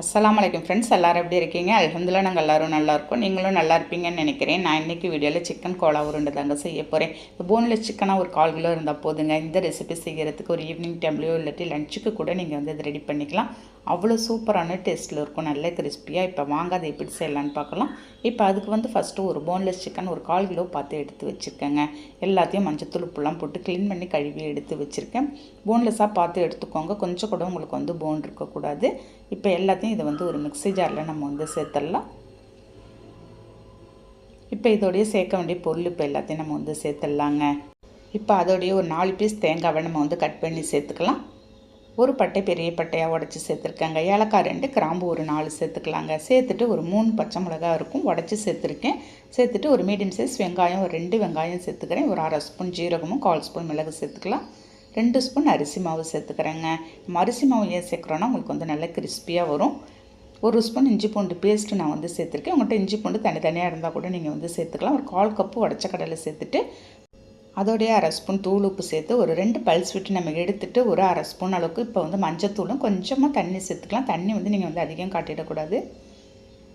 அஸ்லாமலைக்கும் friends எல்லோரும் எப்படி இருக்கீங்க? அல்ஹம்துலில்லாஹ் நாங்கள் எல்லோரும் நல்லா இருக்கோம். நீங்களும் நல்லா இருப்பீங்கன்னு நினைக்கிறேன். நான் இன்றைக்கி வீடியோவில் சிக்கன் கோலா உருண்டை தாங்க செய்ய போகிறேன் இந்த போன்லெஸ் சிக்கனாக ஒரு கால் கிலோ இருந்தால் போதுங்க. இந்த ரெசிபி செய்கிறதுக்கு ஒரு ஈவினிங் டைம்லையோ இல்லாட்டி லஞ்சுக்கு கூட நீங்கள் வந்து இதை ரெடி பண்ணிக்கலாம். அவ்வளோ சூப்பரான டேஸ்ட்டில் இருக்கும். நல்ல கிறிஸ்பியாக இப்போ வாங்க அதை எப்படி செய்யலான்னு பார்க்கலாம். இப்போ அதுக்கு வந்து ஃபஸ்ட்டு ஒரு போன்லெஸ் சிக்கன் ஒரு கால் கிலோ பார்த்து எடுத்து வச்சுருக்கேங்க. எல்லாத்தையும் மஞ்சத்தூள் உப்புலாம் போட்டு க்ளீன் பண்ணி கழுவி எடுத்து வச்சுருக்கேன். போன்லெஸ்ஸாக பார்த்து எடுத்துக்கோங்க. கொஞ்சம் கூட உங்களுக்கு வந்து போன் இருக்கக்கூடாது. இப்போ எல்லாத்தையும் இதை வந்து ஒரு மிக்ஸி ஜாரில் நம்ம வந்து சேர்த்துடலாம். இப்போ இதோடைய சேர்க்க வேண்டிய பொருள் இப்போ எல்லாத்தையும் நம்ம வந்து சேர்த்துடலாங்க. இப்போ அதோடைய ஒரு நாலு பீஸ் தேங்காவை நம்ம வந்து கட் பண்ணி சேர்த்துக்கலாம். ஒரு பட்டை பெரிய பட்டையாக உடச்சி சேர்த்துருக்கேங்க. ஏலக்காய் ரெண்டு கிராம்பு ஒரு நாலு சேர்த்துக்கலாங்க. சேர்த்துட்டு ஒரு மூணு பச்சை மிளகா இருக்கும் உடச்சி சேர்த்துருக்கேன். சேர்த்துட்டு ஒரு மீடியம் சைஸ் வெங்காயம் ஒரு ரெண்டு வெங்காயம் சேர்த்துக்கிறேன். ஒரு அரை ஸ்பூன் ஜீரகமும் கால் ஸ்பூன் மிளகு சேர்த்துக்கலாம். ரெண்டு ஸ்பூன் அரிசி மாவு சேர்த்துக்கிறேங்க. நம்ம அரிசி மாவு ஏன் சேர்க்குறோன்னா உங்களுக்கு வந்து நல்லா கிறிஸ்பியாக வரும். ஒரு ஸ்பூன் இஞ்சி பூண்டு பேஸ்ட்டு நான் வந்து சேர்த்துருக்கேன். உங்கள்கிட்ட இஞ்சி பூண்டு தனித்தனியாக இருந்தால் கூட நீங்கள் வந்து சேர்த்துக்கலாம். ஒரு கால் கப்பு உடச்ச கடலை சேர்த்துட்டு அதோடைய அரை ஸ்பூன் தூள் உப்பு சேர்த்து ஒரு ரெண்டு பல்ஸ் விட்டு நம்ம எடுத்துட்டு ஒரு அரை ஸ்பூன் அளவுக்கு இப்போ வந்து மஞ்சத்தூளும் கொஞ்சமாக தண்ணி சேர்த்துக்கலாம். தண்ணி வந்து நீங்கள் வந்து அதிகம் காட்டிடக்கூடாது.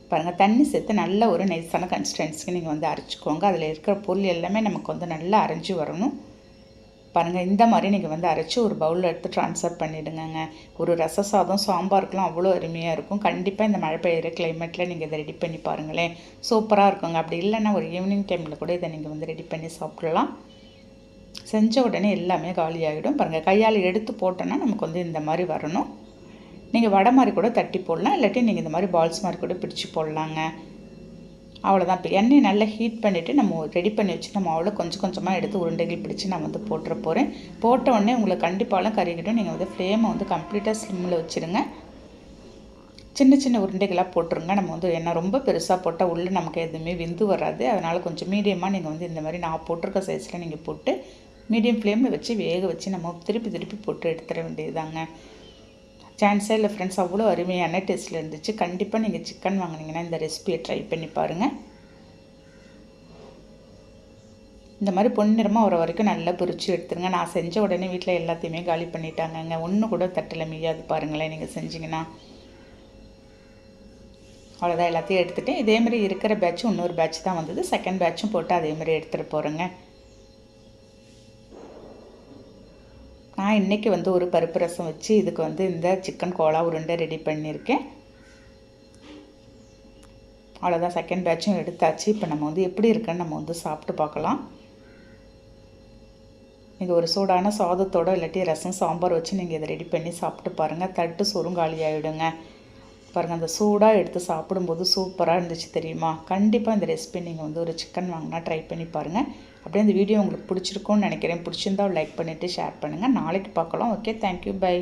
பாருங்கள் தண்ணி சேர்த்து நல்ல ஒரு நைஸான கன்சிஸ்டன்சிக்கு நீங்கள் வந்து அரைச்சிக்கோங்க. அதில் இருக்கிற பொருள் எல்லாமே நமக்கு வந்து நல்லா அரைஞ்சி வரணும். பாருங்கள் இந்த மாதிரி நீங்கள் வந்து அரைச்சி ஒரு பவுலில் எடுத்து ட்ரான்ஸ்ஃபர் பண்ணிவிடுங்கங்க ஒரு ரச சாதம் சாம்பாருக்கெலாம் அவ்வளோ அருமையாக இருக்கும். கண்டிப்பாக இந்த மழை பெய்கிற கிளைமேட்டில் நீங்கள் இதை ரெடி பண்ணி பாருங்களேன். சூப்பராக இருக்குங்க. அப்படி இல்லைன்னா ஒரு ஈவினிங் டைமில் கூட இதை நீங்கள் வந்து ரெடி பண்ணி சாப்பிட்றலாம் செஞ்ச உடனே எல்லாமே காலியாகிடும் பாருங்கள் கையால் எடுத்து போட்டோன்னா நமக்கு வந்து இந்த மாதிரி வரணும். நீங்கள் வடை மாதிரி கூட தட்டி போடலாம். இல்லாட்டி நீங்கள் இந்த மாதிரி பால்ஸ் மாதிரி கூட பிடிச்சி போடலாங்க. அவ்வளோதான் இப்போ எண்ணெய் நல்லா ஹீட் பண்ணிவிட்டு நம்ம ரெடி பண்ணி வச்சு நம்ம அவ்வளோ கொஞ்சம் கொஞ்சமாக எடுத்து உருண்டைகள் பிடிச்சி நான் வந்து போட்டுற போகிறேன் போட்ட உடனே உங்களுக்கு கண்டிப்பாலாம் கறிக்கிட்டும் நீங்கள் வந்து ஃப்ளேமை வந்து கம்ப்ளீட்டாக ஸ்லிம்மில் வச்சுருங்க. சின்ன சின்ன உருண்டைகளாக போட்டுருங்க. நம்ம வந்து என்ன ரொம்ப பெருசாக போட்டால் உள்ளே நமக்கு எதுவுமே விந்து வராது. அதனால் கொஞ்சம் மீடியமாக நீங்கள் வந்து இந்த மாதிரி நான் போட்டிருக்க சைஸில் நீங்கள் போட்டு மீடியம் ஃப்ளேமில் வச்சு வேக வச்சு நம்ம திருப்பி திருப்பி போட்டு எடுத்துட வேண்டியதுதாங்க. சான்ஸே இல்லை ஃப்ரெண்ட்ஸ் அவ்வளோ அருமையான டேஸ்ட்டில் இருந்துச்சு. கண்டிப்பாக நீங்கள் சிக்கன் வாங்கினீங்கன்னா இந்த ரெசிபியை ட்ரை பண்ணி பாருங்கள் இந்த மாதிரி பொன்னிறமாக வர வரைக்கும் நல்லா பொரிச்சு எடுத்துருங்க. நான் செஞ்ச உடனே வீட்டில் எல்லாத்தையுமே காலி பண்ணிட்டாங்கங்க. ஒன்று கூட தட்டில் மீயாது பாருங்களேன் நீங்கள் செஞ்சிங்கன்னா. அவ்வளோதான் எல்லாத்தையும் எடுத்துகிட்டு இதேமாதிரி இருக்கிற பேட்சும் இன்னொரு பேட்ச் தான் வந்தது. செகண்ட் பேட்சும் போட்டு அதேமாதிரி எடுத்துகிட்டு போகிறேங்க நான் இன்றைக்கி வந்து ஒரு பருப்பு ரசம் வச்சு இதுக்கு வந்து இந்த சிக்கன் கோலா உருண்டை ரெடி பண்ணியிருக்கேன். அவ்வளோதான் செகண்ட் பேட்சும் எடுத்தாச்சு. இப்போ நம்ம வந்து எப்படி இருக்குன்னு நம்ம வந்து சாப்பிட்டு பார்க்கலாம். நீங்கள் ஒரு சூடான சாதத்தோடு இல்லாட்டி ரசம் சாம்பார் வச்சு நீங்கள் இதை ரெடி பண்ணி சாப்பிட்டு பாருங்கள் தட்டு சுருங்காலி ஆகிடுங்க பாருங்கள் அந்த சூடாக எடுத்து சாப்பிடும்போது சூப்பராக இருந்துச்சு தெரியுமா? கண்டிப்பாக இந்த ரெசிபி நீங்கள் வந்து ஒரு சிக்கன் வாங்கினா ட்ரை பண்ணி பாருங்கள் அப்படியே அந்த வீடியோ உங்களுக்கு பிடிச்சிருக்கும்னு நினைக்கிறேன். பிடிச்சிருந்தா லைக் பண்ணிவிட்டு ஷேர் பண்ணுங்கள் நாளைக்கு பார்க்கலாம். Okay thank you bye